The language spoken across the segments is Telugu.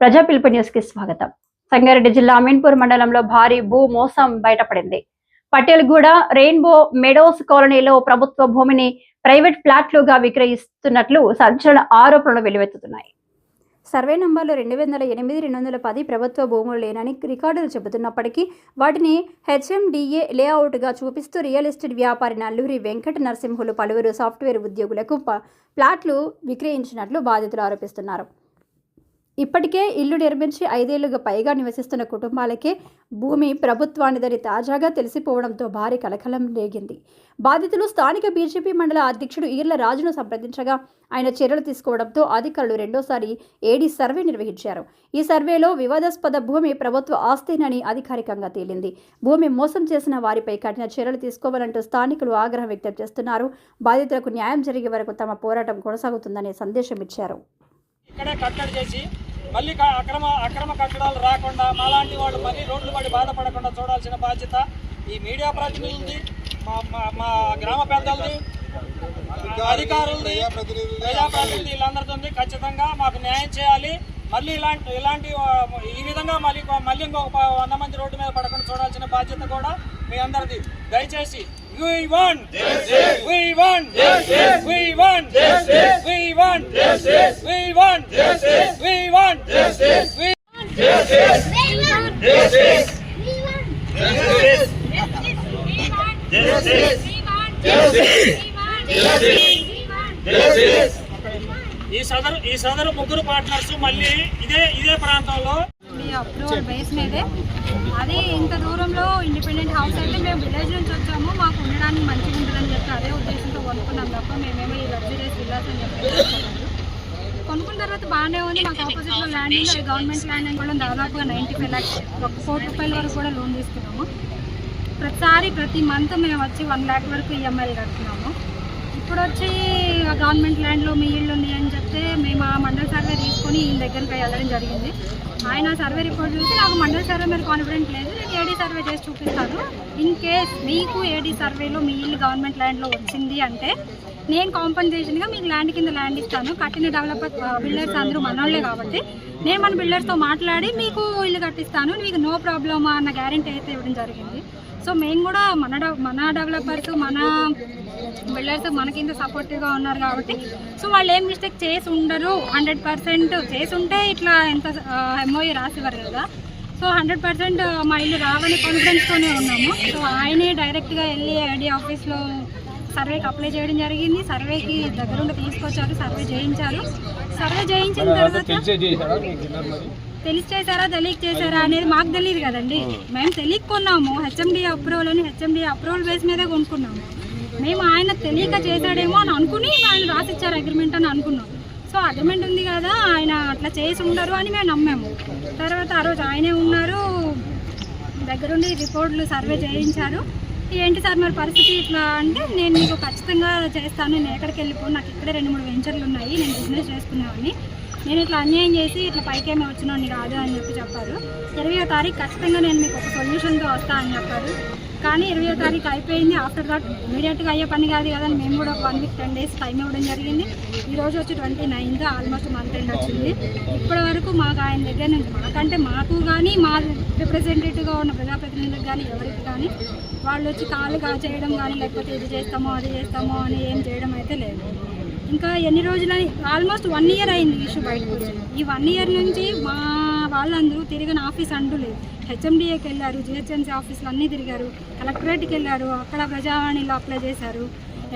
ప్రజా పిలుపు న్యూస్కి స్వాగతం. సంగారెడ్డి జిల్లా అమీన్పూర్ మండలంలో భారీ భూ మోసం బయటపడింది. పటేల్గూడ రెయిన్బో మెడోస్ కాలనీలో ప్రభుత్వ భూమిని ప్రైవేట్ ఫ్లాట్లుగా విక్రయిస్తున్నట్లు సంచలన ఆరోపణలు వెలువెత్తుతున్నాయి. సర్వే నంబర్లు రెండు వందల ఎనిమిది రెండు వందల పది ప్రభుత్వ భూములు లేనని రికార్డులు చెబుతున్నప్పటికీ వాటిని హెచ్ఎండిఏ లేఅవుట్గా చూపిస్తూ రియల్ ఎస్టేట్ వ్యాపారి నల్లూరి వెంకట నరసింహులు పలువురు సాఫ్ట్వేర్ ఉద్యోగులకు ప్లాట్లు విక్రయించినట్లు బాధితులు ఆరోపిస్తున్నారు. ఇప్పటికే ఇల్లు నిర్మించి ఐదేళ్ళుగా పైగా నివసిస్తున్న కుటుంబాలకే భూమి ప్రభుత్వానిదని తాజాగా తెలిసిపోవడంతో భారీ కలకలం రేగింది. బాధితులు స్థానిక బీజేపీ మండల అధ్యక్షుడు ఈర్ల రాజును సంప్రదించగా ఆయన చర్యలు తీసుకోవడంతో అధికారులు రెండోసారి ఏడీ సర్వే నిర్వహించారు. ఈ సర్వేలో వివాదాస్పద భూమి ప్రభుత్వ ఆస్తినని అధికారికంగా తేలింది. భూమి మోసం చేసిన వారిపై కఠిన చర్యలు తీసుకోవాలంటూ స్థానికులు ఆగ్రహం వ్యక్తం చేస్తున్నారు. బాధితులకు న్యాయం జరిగే వరకు తమ పోరాటం కొనసాగుతుందనే సందేశం ఇచ్చారు ఇక్కడే కట్టడి చేసి మళ్ళీ అక్రమ అక్రమ కట్టడాలు రాకుండా మాలాంటి వాళ్ళు మళ్ళీ రోడ్లు పడి బాధపడకుండా చూడాల్సిన బాధ్యత ఈ మీడియా ప్రతినిధులది మా మా- మా గ్రామ పెద్దలది అధికారులది ప్రజాప్రతినిధి వీళ్ళందరితో ఖచ్చితంగా మాకు న్యాయం చేయాలి. మళ్ళీ ఇలాంటి ఇలాంటి ఈ విధంగా మళ్ళీ మళ్ళీ ఇంకొక వంద మంది రోడ్డు మీద పడకుండా చూడాల్సిన బాధ్యత కూడా మీ అందరిది. దయచేసి We want justice. We want justice. We want justice. We want justice. We want justice. We want justice. We Justice! We want justice! We want justice! Justice! We want justice! We want justice! We want justice! ఈ సదరు ఈ సదరు ముగ్గురు పార్ట్నర్స్ మళ్ళీ ఇదే ఇదే ప్రాంతంలో అప్రూవల్ బేస్ మీదే. అది ఇంత దూరంలో ఇండిపెండెంట్ హౌస్ అయితే మేము విలేజ్ నుంచి వచ్చాము. మాకు ఉండడానికి మంచిగా ఉంటుందని చెప్పి అదే ఉద్దేశంతో కొనుక్కున్నాం తప్ప మేమేమో ఈ లగ్జరీస్ విల్లాస్ అని చెప్పి కొనుక్కున్న తర్వాత బాగానే ఉంది. మాకు ఆపోజిట్లో ల్యాండ్ ఉంది. గవర్నమెంట్ ల్యాండ్ అని కూడా దాదాపుగా నైంటీ ఫైవ్ ల్యాక్స్ ఒక కోటి రూపాయల వరకు కూడా లోన్ తీసుకున్నాము. ప్రతిసారి ప్రతి మంత్ మేము వచ్చి వన్ ల్యాక్ వరకు ఈఎంఐలు కడుతున్నాము. ఇప్పుడు వచ్చి గవర్నమెంట్ ల్యాండ్లో మీ ఇల్లు ఉంది అని చెప్తే మేము ఆ మండల సర్వే తీసుకొని ఈయన దగ్గరికి వెళ్ళడం జరిగింది. ఆయన సర్వే రిపోర్ట్ చూసి నాకు మండల సర్వే మీద కాన్ఫిడెంట్ లేదు నేను ఏడీ సర్వే చేసి చూపిస్తాను. ఇన్ కేస్ మీకు ఏడీ సర్వేలో మీ ఇల్లు గవర్నమెంట్ ల్యాండ్లో వచ్చింది అంటే నేను కాంపన్సేషన్గా మీకు ల్యాండ్ కింద ల్యాండ్ ఇస్తాను. కట్టిన డెవలపర్ బిల్డర్స్ అందరూ మనోళ్ళే కాబట్టి నేను మన బిల్డర్స్తో మాట్లాడి మీకు ఇల్లు కట్టిస్తాను. మీకు నో ప్రాబ్లమ్ అన్న గ్యారంటీ అయితే ఇవ్వడం జరిగింది. సో మేము కూడా మన మన డెవలపర్స్ మన బిల్డర్స్ మనకింత సపోర్టివ్గా ఉన్నారు కాబట్టి. సో వాళ్ళు ఏం మిస్టేక్ చేసి ఉండరు. హండ్రెడ్ పర్సెంట్ చేసి ఉంటే ఇట్లా ఎంత ఎంఓఈ రాసివ్వరు కదా. సో హండ్రెడ్ పర్సెంట్ మా ఇల్లు రావని కాన్ఫిడెన్స్తోనే ఉన్నాము. సో ఆయనే డైరెక్ట్గా వెళ్ళి ఐడి ఆఫీస్లో సర్వేకి అప్లై చేయడం జరిగింది. సర్వేకి దగ్గరుండి తీసుకొచ్చారు. సర్వే చేయించారు. సర్వే చేయించిన తర్వాత తెలిసి చేశారా? తెలియక చేశారా అనేది మాకు తెలియదు కదండి. మేము తెలియక కొన్నాము. హెచ్ఎండి అప్రూవల్ అని హెచ్ఎండి అప్రూవల్ బేస్ మీదే కొనుక్కున్నాము. మేము ఆయన తెలియక చేశాడేమో అని అనుకుని ఆయన రాసిచ్చారు అగ్రిమెంట్ అని అనుకున్నాం. సో అగ్రిమెంట్ ఉంది కదా ఆయన అట్లా చేసి ఉండరు అని మేము నమ్మాము. తర్వాత ఆ రోజు ఆయనే ఉన్నారు దగ్గరుండి రిపోర్ట్లు సర్వే చేయించారు. ఏంటి సార్ మరి పరిస్థితి ఇట్లా అంటే నేను మీకు ఖచ్చితంగా చేస్తాను నేను ఎక్కడికి వెళ్ళిపో నాకు ఇక్కడే రెండు మూడు వెంచర్లు ఉన్నాయి నేను బిజినెస్ చేసుకునేవాడిని నేను ఇట్లా అన్యాయం చేసి ఇట్లా పైకేమీ వచ్చినాను కాదు అని చెప్పి చెప్పారు. ఇరవయో తారీఖు ఖచ్చితంగా నేను మీకు ఒక సొల్యూషన్తో వస్తా అని చెప్పారు. కానీ ఇరవయో తారీఖు అయిపోయింది. ఆఫ్టర్ దట్ ఇమీడియట్గా అయ్యే పని కాదు కదా అని మేము కూడా ఒక one week ten days time ఇవ్వడం జరిగింది. ఈ రోజు వచ్చి twenty ninth almost month end వచ్చింది. ఇప్పటి వరకు మాకు ఆయన దగ్గర నుంచి మాకంటే మాకు కానీ మా రిప్రజెంటేటివ్గా ఉన్న ప్రజాప్రతినిధులకు కానీ ఎవరికి కానీ వాళ్ళు వచ్చి కాలు కా చేయడం కానీ లేకపోతే ఇది చేస్తామో అది చేస్తామో అని ఏం చేయడం అయితే లేదు. ఇంకా ఎన్ని రోజులని? ఆల్మోస్ట్ వన్ ఇయర్ అయింది ఇష్యూ బయటకు వచ్చి ఈ వన్ ఇయర్ నుంచి మా వాళ్ళందరూ తిరిగిన ఆఫీస్ అంటూ లేదు. హెచ్ఎండిఏకి వెళ్ళారు జిహెచ్ఎంసీ ఆఫీసులు అన్నీ తిరిగారు. కలెక్టరేట్కి వెళ్ళారు అక్కడ ప్రజావాణిలో అప్లై చేశారు.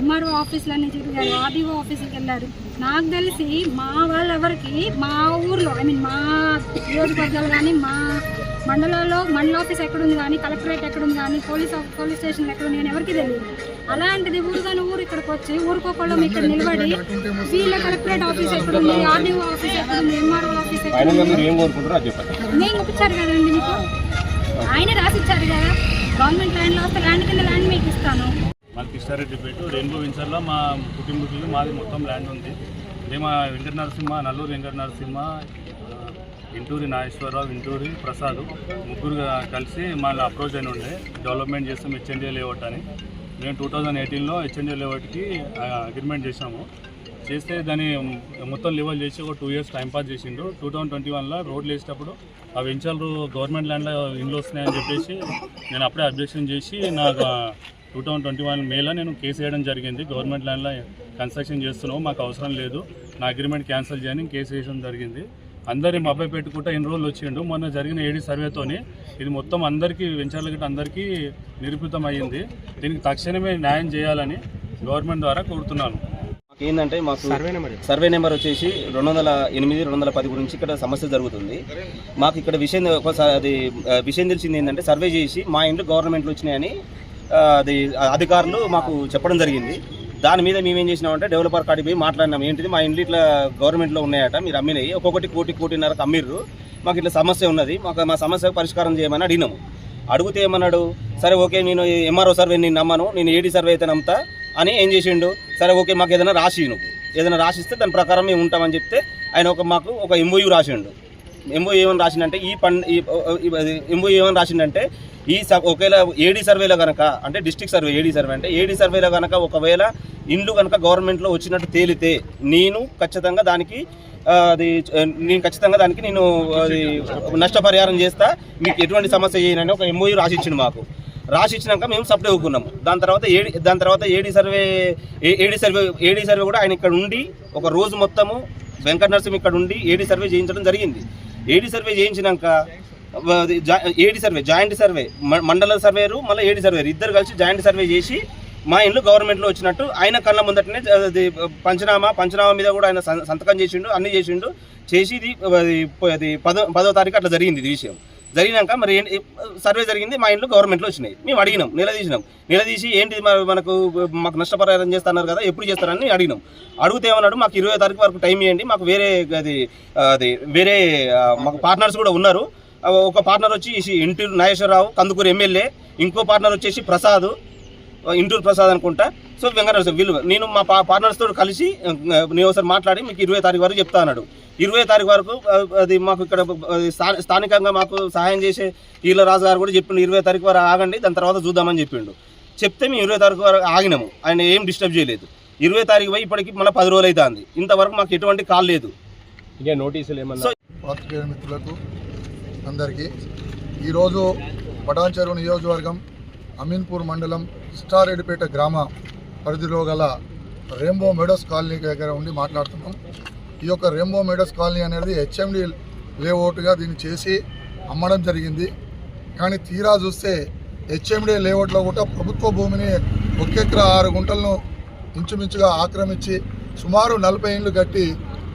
ఎంఆర్ఓ ఆఫీసులన్నీ తిరిగారు ఆర్డీఓ ఆఫీసుకి వెళ్ళారు. నాకు తెలిసి మా వాళ్ళెవరికి మా ఊర్లో ఐ మీన్ మా నియోజకవర్గాలు కానీ మా మండలాల్లో మండల ఆఫీస్ ఎక్కడుంది కానీ కలెక్టరేట్ ఎక్కడుంది కానీ పోలీస్ పోలీస్ స్టేషన్ ఎక్కడుంది కానీ ఎవరికి తెలియదు. అలాంటిది ఊరు కానీ ఊరు ఇక్కడికి వచ్చి ఊరుకోకుండా ఇక్కడ నిలబడి వీళ్ళ కలెక్టరేట్ ఆఫీస్ ఎక్కడుంది ఆర్డీఓ ఆఫీస్ ఎక్కడుంది ఎంఆర్ఓ ఆఫీస్ మేము ఇప్పించారు కదండి మీకు? ఆయన రాసిచ్చారు కదా. గవర్నమెంట్ ల్యాండ్లో వస్తే ల్యాండ్ కింద ల్యాండ్ మీకు ఇస్తాను. మా కిష్టారెడ్డిపేట రెయిన్బో వెంచర్లో మా కుటుంబీకులు మాది మొత్తం ల్యాండ్ ఉంది. మేము వెంకట నరసింహ నల్లూరు వెంకట నరసింహ ఇంటూరి నాగేశ్వరరావు ఇంటూరి ప్రసాద్ ముగ్గురు కలిసి మళ్ళీ అప్రోచ్ అయిన ఉండే. డెవలప్మెంట్ చేస్తాం హెచ్ఎండిఏ లేఅవుట్ అని. మేము టూ థౌజండ్ ఎయిటీన్లో హెచ్ఎండిఏ లేఅవుట్కి అగ్రిమెంట్ చేసాము చేస్తే దాన్ని మొత్తం లెవెల్ చేసి ఒక టూ ఇయర్స్ టైం పాస్ చేసిండు. టూ థౌజండ్ ట్వంటీ వన్లో రోడ్లు వేసేటప్పుడు ఆ వెంచాలు గవర్నమెంట్ ల్యాండ్లో ఇండ్లు వస్తున్నాయని చెప్పేసి నేను అప్పుడే అబ్జెక్షన్ చేసి నాకు టూ థౌజండ్ ట్వంటీ వన్ మేలో నేను కేసు వేయడం జరిగింది. గవర్నమెంట్ ల్యాండ్లో కన్స్ట్రక్షన్ చేస్తున్నావు మాకు అవసరం లేదు. నా అగ్రిమెంట్ క్యాన్సిల్ చేయని కేసు వేయడం జరిగింది. అందరి మభ్య పెట్టుకుంటా ఎన్ని రోజులు వచ్చిండు. మొన్న జరిగిన ఏడీ సర్వేతోని ఇది మొత్తం అందరికీ వెంచర్ల గిట్ట అందరికీ నిరూపితం అయ్యింది. దీనికి తక్షణమే న్యాయం చేయాలని గవర్నమెంట్ ద్వారా కోరుతున్నాను. మాకు ఏంటంటే మాకు సర్వే నెంబర్ సర్వే నెంబర్ వచ్చేసి రెండు వందల ఎనిమిది రెండు వందల పది గురించి ఇక్కడ సమస్య జరుగుతుంది. మాకు ఇక్కడ విషయం ఒకసారి అది విషయం తెలిసింది ఏంటంటే సర్వే చేసి మా ఇంట్లో గవర్నమెంట్లు వచ్చినాయని ఆ, అది అధికారులు మాకు చెప్పడం జరిగింది. దాని మీద మేము ఏం చేసినామంటే డెవలపర్ కాడికి పోయి మాట్లాడినాం. ఏంటిది? మా ఇంట్లో ఇట్లా గవర్నమెంట్లో ఉన్నాయట మీరు అమ్మినాయి. ఒక్కొక్కటి కోటి కోటిన్నరకు అమ్మిర్రు. మాకు ఇట్లా సమస్య ఉన్నది. మాకు మా సమస్య పరిష్కారం చేయమని అడిగినాము. అడిగితే ఏమన్నాడు? సరే ఓకే నేను ఎంఆర్ఓ సర్వే నేను నమ్మను నేను ఏడీ సర్వే అయితే నమ్ముతా అని ఏం చేసిండు? సరే ఓకే మాకు ఏదైనా రాసి నువ్వు. ఏదైనా రాసిస్తే దాని ప్రకారం మేము ఉంటామని చెప్తే ఆయన ఒక మాకు ఒక ఎంఓయూ రాసిండు. ఎంఓ ఏమని రాసిందంటే ఈ పన్ ఎంఓ ఏమని రాసిందంటే ఈ ఒకవేళ ఏడీ సర్వేలో కనుక అంటే డిస్ట్రిక్ట్ సర్వే ఏడీ సర్వే అంటే ఏడీ సర్వేలో కనుక ఒకవేళ ఇండ్లు కనుక గవర్నమెంట్లో వచ్చినట్టు తేలితే నేను ఖచ్చితంగా దానికి అది నేను ఖచ్చితంగా దానికి నేను అది నష్టపరిహారం చేస్తా. మీకు ఎటువంటి సమస్య చేయనని ఒక ఎంఓయూ రాసిచ్చిండు మాకు. రాసి ఇచ్చినాక మేము సప్లై అవుకున్నాము దాని తర్వాత ఏడి దాని తర్వాత AD survey A- AD survey AD survey కూడా ఆయన ఇక్కడ ఉండి ఒక రోజు మొత్తము వెంకట నరసింహ ఇక్కడ ఉండి ఏడీ సర్వే చేయించడం జరిగింది. ఏడీ సర్వే చేయించినాక ఏడీ సర్వే జాయింట్ సర్వే మ- మండల సర్వేరు మళ్ళీ ఏడీ సర్వేరు ఇద్దరు కలిసి జాయింట్ సర్వే చేసి మా ఇంట్లో గవర్నమెంట్లో వచ్చినట్టు ఆయన కళ్ళ ముందటనే పంచనామా పంచనామా మీద కూడా ఆయన సంతకం చేసిండు అన్ని చేసిండు చేసి ఇది అది పదో పదో తారీఖు అట్లా జరిగింది ఇది విషయం. జరిగినాక మరి ఏంటి సర్వే జరిగింది మా ఇంట్లో గవర్నమెంట్లో వచ్చినాయి. మేము అడిగినాం నిలదీసినాం. నిలదీసి ఏంటి మరి మనకు మాకు నష్టపరిహారం చేస్తున్నారు కదా ఎప్పుడు చేస్తారని అడిగినాం. అడిగితే ఏమన్నాడు మాకు ఇరవై తారీఖు వరకు టైం ఇవ్వండి మాకు వేరే అది అది వేరే మాకు పార్ట్నర్స్ కూడా ఉన్నారు. ఒక పార్ట్నర్ వచ్చి ఇంటూరు నాగేశ్వరరావు కందుకూరు ఎమ్మెల్యే ఇంకో పార్ట్నర్ వచ్చేసి ప్రసాద్ ఇంటూరు ప్రసాద్ అనుకుంటా. సో వెంకటరమణ వీళ్ళు నేను మా పార్ట్నర్స్తో పార్ట్నర్స్ తోటి కలిసి నేను ఒకసారి మాట్లాడి మీకు ఇరవై తారీఖు వరకు చెప్తా అన్నాడు. ఇరవై తారీఖు వరకు అది మాకు ఇక్కడ స్థానికంగా మాకు సహాయం చేసే ఈల రాజు గారు కూడా చెప్పిండు ఇరవై తారీఖు వరకు ఆగండి దాని తర్వాత చూద్దామని చెప్పిండు. చెప్తే మేము ఇరవై తారీఖు వరకు ఆగినాము ఆయన ఏం డిస్టర్బ్ చేయలేదు. ఇరవై తారీఖు పోయి ఇప్పటికి మన పది రోజులు అవుతుంది ఇంతవరకు మాకు ఎటువంటి కాల్ లేదు. ఇంకా నోటీసులు ఏమన్నా? పాత్రికేయ మిత్రులకు అందరికీ ఈరోజు పటాన్చెరువు నియోజకవర్గం అమీన్పూర్ మండలం స్టారెడ్డిపేట గ్రామ పరిధిలో గల రెయిన్బో మెడోస్ కాలనీ దగ్గర ఉండి మాట్లాడుతున్నాం. ఈ యొక్క రెయిన్బో మెడస్ కాలనీ అనేది హెచ్ఎండి లేఅవుట్గా దీన్ని చేసి అమ్మడం జరిగింది. కానీ తీరా చూస్తే హెచ్ఎండి లేఅవుట్లో కూడా ప్రభుత్వ భూమిని ఒక ఆరు గుంటలను ఇంచుమించుగా ఆక్రమించి సుమారు నలభై ఇండ్లు కట్టి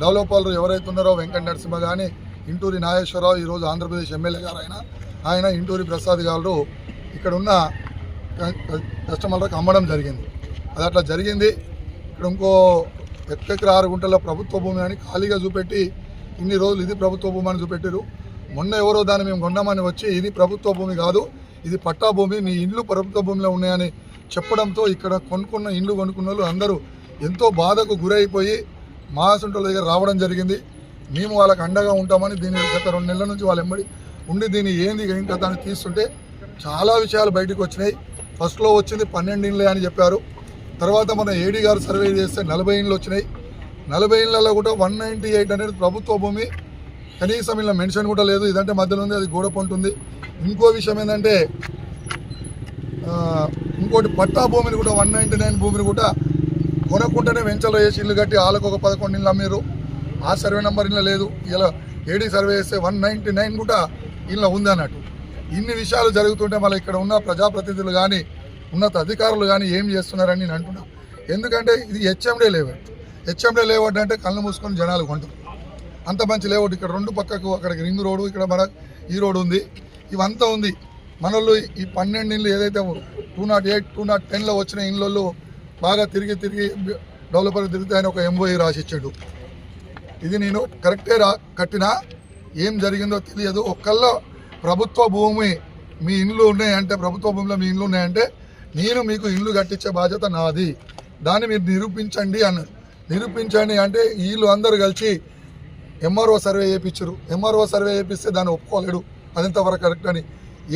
డెవలపర్లు ఎవరైతే ఉన్నారో వెంకట నరసింహ కానీ ఇంటూరి నాగేశ్వరరావు ఈరోజు ఆంధ్రప్రదేశ్ ఎమ్మెల్యే గారు ఆయన ఆయన ఇంటూరి ప్రసాద్ గారు ఇక్కడ ఉన్న కస్టమర్లకు అమ్మడం జరిగింది. అది అట్లా జరిగింది. ఇక్కడ ఇంకో ఎక్కెక్కడ ఆరు గుంటల ప్రభుత్వ భూమి అని ఖాళీగా చూపెట్టి ఇన్ని రోజులు ఇది ప్రభుత్వ భూమి అని చూపెట్టారు మొన్న ఎవరో దాన్ని మేము కొన్నామని వచ్చి ఇది ప్రభుత్వ భూమి కాదు ఇది పట్టా భూమి మీ ఇండ్లు ప్రభుత్వ భూమిలో ఉన్నాయని చెప్పడంతో ఇక్కడ కొనుక్కున్న ఇండ్లు కొనుక్కున్న వాళ్ళు అందరూ ఎంతో బాధకు గురైపోయి మహాసుంటల దగ్గర రావడం జరిగింది. మేము వాళ్ళకి అండగా ఉంటామని దీని గత రెండు నెలల నుంచి వాళ్ళు ఎంబడి ఉండి దీన్ని ఏంది ఏం కథ అని తీస్తుంటే చాలా విషయాలు బయటకు వచ్చినాయి. ఫస్ట్లో వచ్చింది పన్నెండు ఇండ్లే అని చెప్పారు. తర్వాత మన ఏడీ గారు సర్వే చేస్తే నలభై ఇండ్లు వచ్చినాయి. నలభై ఇండ్లలో కూడా వన్ నైంటీ ఎయిట్ అనేది ప్రభుత్వ భూమి. కనీసం ఇలా మెన్షన్ కూడా లేదు. ఇదంటే మధ్యలో ఉంది అది గోడ పొంటుంది ఇంకో విషయం ఏంటంటే ఇంకోటి పట్టా భూమిని కూడా వన్ నైంటీ నైన్ భూమిని కూడా కొనకుండానే వెంచలో వేసి ఇల్లు కట్టి వాళ్ళకు ఒక పదకొండు ఇళ్ళు అమ్మారు ఆ సర్వే నెంబర్ ఇళ్ళ లేదు. ఇలా ఏడీ సర్వే చేస్తే వన్ నైంటీ నైన్ కూడా ఇళ్ళ ఉంది అన్నట్టు. ఇన్ని విషయాలు జరుగుతుంటే మళ్ళీ ఇక్కడ ఉన్న ప్రజాప్రతినిధులు కానీ ఉన్నత అధికారులు కానీ ఏం చేస్తున్నారని నేను అంటున్నా. ఎందుకంటే ఇది హెచ్ఎండే లేఅవుట్ హెచ్ఎండే లేఅవుట్ అంటే కళ్ళు మూసుకొని జనాలు కొంటారు. అంత మంచి లేఅవుట్ ఇక్కడ రెండు పక్కకు అక్కడికి రింగ్ రోడ్డు ఇక్కడ మన ఈ రోడ్ ఉంది. ఇవంతా ఉంది. మనోళ్ళు ఈ పన్నెండు ఇళ్ళు ఏదైతే two nought eight two nought టెన్లో వచ్చిన ఇళ్ళు బాగా తిరిగి తిరిగి డెవలపర్ తిరిగితే ఆయన ఒక ఎంఓఈ రాసిచ్చాడు. ఇది నేను కరెక్టే రా కట్టినా ఏం జరిగిందో తెలియదు. ఒక్కళ్ళ ప్రభుత్వ భూమి మీ ఇండ్లు ఉన్నాయంటే ప్రభుత్వ భూమిలో మీ ఇండ్లు ఉన్నాయంటే నేను మీకు ఇల్లు కట్టించే బాధ్యత నాది. దాన్ని మీరు నిరూపించండి అని నిరూపించండి అంటే వీళ్ళు అందరు కలిసి ఎంఆర్ఓ సర్వే చేయించరు ఎంఆర్ఓ సర్వే చేపిస్తే దాన్ని ఒప్పుకోలేడు. అదంతవరకు కరెక్ట్ అని.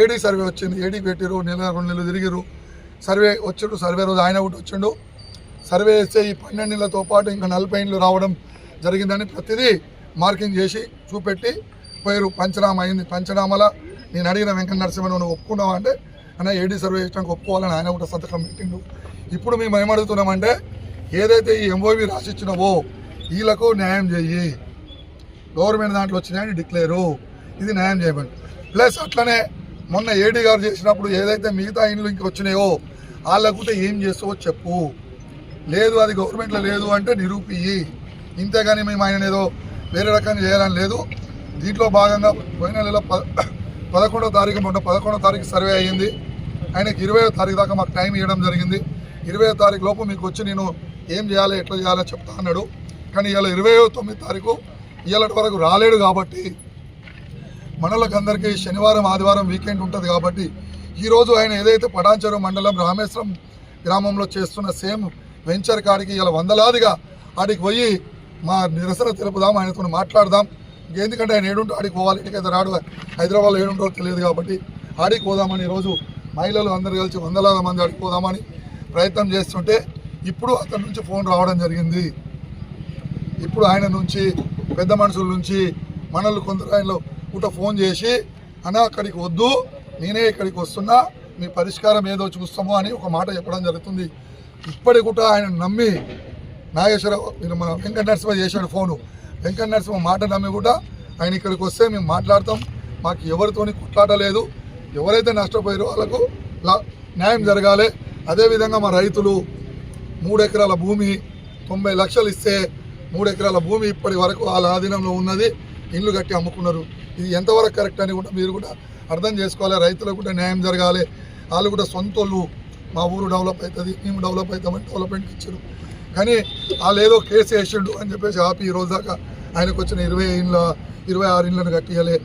ఏడీ సర్వే వచ్చింది. ఏడీ పెట్టిరు నెల రెండు నెలలు తిరిగిరు సర్వే వచ్చిండు. సర్వే రోజు ఆయన ఒకటి వచ్చిండు. సర్వే చేస్తే ఈ పన్నెండు ఇళ్ళతో పాటు ఇంకా నలభై ఇండ్లు రావడం జరిగిందని ప్రతిదీ మార్కింగ్ చేసి చూపెట్టి పోయారు పంచనామా అయింది. పంచనామాల నేను అడిగిన వెంకట నరసింహను నువ్వు ఒప్పుకున్నావా అంటే అన్న ఏడీ సర్వే చేయడానికి ఒప్పుకోవాలని ఆయన కూడా సంతకం పెట్టిండు. ఇప్పుడు మేము ఏమడుగుతున్నామంటే ఏదైతే ఈ ఎంఓవి రాసిచ్చినవో వీళ్ళకు న్యాయం చేయి గవర్నమెంట్ దాంట్లో వచ్చినాయని డిక్లేరు. ఇది న్యాయం చేయమని ప్లస్ అట్లనే మొన్న ఏడీ గారు చేసినప్పుడు ఏదైతే మిగతా ఇండ్లు ఇంక వచ్చినాయో వాళ్ళకుంటే ఏం చేస్తావో చెప్పు. లేదు అది గవర్నమెంట్లో లేదు అంటే నిరూపియి ఇంతేగాని మేము ఆయన ఏదో వేరే రకంగా చేయాలని లేదు. దీంట్లో భాగంగా పోయిన నెల ప పదకొండో తారీఖు మొన్న పదకొండో తారీఖు సర్వే అయ్యింది. ఆయనకి ఇరవై తారీఖు దాకా మాకు టైం ఇవ్వడం జరిగింది. ఇరవై తారీఖు లోపు మీకు వచ్చి నేను ఏం చేయాలి ఎట్లా చేయాలో చెప్తా అన్నాడు. కానీ ఇవాళ ఇరవై తొమ్మిది తారీఖు ఇవాళ వరకు రాలేడు కాబట్టి మండలకందరికీ అందరికీ శనివారం ఆదివారం వీకెండ్ ఉంటుంది కాబట్టి ఈరోజు ఆయన ఏదైతే పటాన్చెరు మండలం రామేశ్వరం గ్రామంలో చేస్తున్న సేమ్ వెంచర్ కాడికి ఇలా వందలాదిగా ఆడికి పోయి మా నిరసన తెలుపుదాం ఆయనతో మాట్లాడదాం. ఎందుకంటే ఆయన ఏడుంటో ఆడికి పోవాలి ఇంటికైతే రాడు. హైదరాబాద్లో ఏడుంటో తెలియదు కాబట్టి ఆడికి పోదామని ఈరోజు మహిళలు అందరు కలిసి వందలాది మంది ఆడికి పోదామని ప్రయత్నం చేస్తుంటే ఇప్పుడు అతని నుంచి ఫోన్ రావడం జరిగింది. ఇప్పుడు ఆయన నుంచి పెద్ద మనుషుల నుంచి మనల్ని కొందరు ఆయనలో కూడా ఫోన్ చేసి అన్న అక్కడికి వద్దు నేనే ఇక్కడికి వస్తున్నా మీ పరిష్కారం ఏదో చూస్తామో అని ఒక మాట చెప్పడం జరుగుతుంది. ఇప్పటికి కూడా ఆయన నమ్మి నాగేశ్వరరావు మీరు మన వెంకట నరసింహ చేశాడు ఫోను. వెంకట నరసింహ మాట నమ్మి కూడా ఆయన ఇక్కడికి వస్తే మేము మాట్లాడతాం. మాకు ఎవరితోని కొట్లాట లేదు. ఎవరైతే నష్టపోయారో వాళ్ళకు లా- న్యాయం జరగాలి. అదేవిధంగా మా రైతులు మూడు ఎకరాల భూమి తొంభై లక్షలు ఇస్తే మూడు ఎకరాల భూమి ఇప్పటి వరకు వాళ్ళ ఆధీనంలో ఉన్నది. ఇల్లు కట్టి అమ్ముకున్నారు. ఇది ఎంతవరకు కరెక్ట్ అని కూడా మీరు కూడా అర్థం చేసుకోవాలి. రైతులకు కూడా న్యాయం జరగాలి. వాళ్ళు కూడా సొంతోళ్ళు మా ఊరు డెవలప్ అవుతుంది. మేము డెవలప్ అవుతామని డెవలప్మెంట్ ఇచ్చారు. కానీ వాళ్ళు ఏదో కేసు వేసిండు అని చెప్పేసి ఆపి ఈ రోజు దాకా ఆయనకు వచ్చిన ఇరవై ఇండ్ల ఇరవై ఆరు ఇండ్లను కట్టియాలి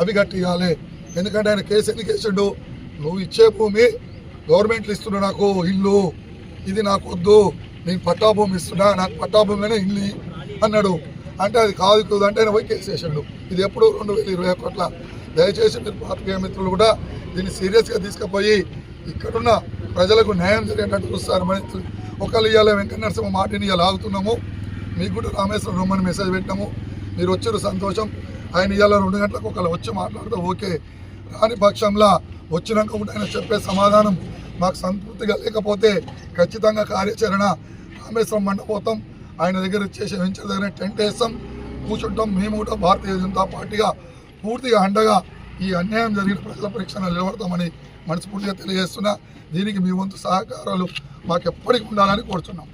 అవి కట్టియాలి ఎందుకంటే ఆయన కేసు ఎందుకు వేసిండు నువ్వు ఇచ్చే భూమి గవర్నమెంట్లు ఇస్తున్నా నాకు ఇల్లు. ఇది నాకు వద్దు. నేను పట్టా భూమి ఇస్తున్నా నాకు పట్టా భూమిలోనే ఇల్లు అన్నాడు. అంటే అది కాదు కుదరదు అంటే ఆయన పోయి కేసు వేసాడు. ఇది ఎప్పుడు రెండు వేల ఇరవై ఒకట్ల దయచేసి మీరు పాత్రికేయ మిత్రులు కూడా దీన్ని సీరియస్గా తీసుకుపోయి ఇక్కడున్న ప్రజలకు న్యాయం జరిగేటట్టు చూస్తారు. మరి ఒకళ్ళు ఇవ్వాలి వెంకట నరసింహ మాటిని ఇలా ఆగుతున్నాము. మీకు కూడా రామేశ్వరం రమ్మని మెసేజ్ పెట్టాము మీరు వచ్చారు సంతోషం. ఆయన ఇవాళ రెండు గంటలకు ఒకళ్ళు వచ్చి మాట్లాడితే ఓకే. రాని పక్షంలో వచ్చినాక కూడా ఆయన చెప్పే సమాధానం మాకు సంతృప్తిగా లేకపోతే ఖచ్చితంగా కార్యాచరణ రామేశ్వరం మండపోతాం. ఆయన దగ్గర చేసే వెంచర్ దగ్గర టెంట్ వేస్తాం. కూర్చుంటాం. మేము కూడా భారతీయ జనతా పార్టీగా పూర్తిగా అండగా ఈ అన్యాయం జరిగిన ప్రజల పరీక్షను నిలబడతామని మనస్ఫూర్తిగా తెలియజేస్తున్నా. దీనికి మీ వంతు సహకారాలు మాకు ఎప్పటికీ ఉండాలని కోరుతున్నాం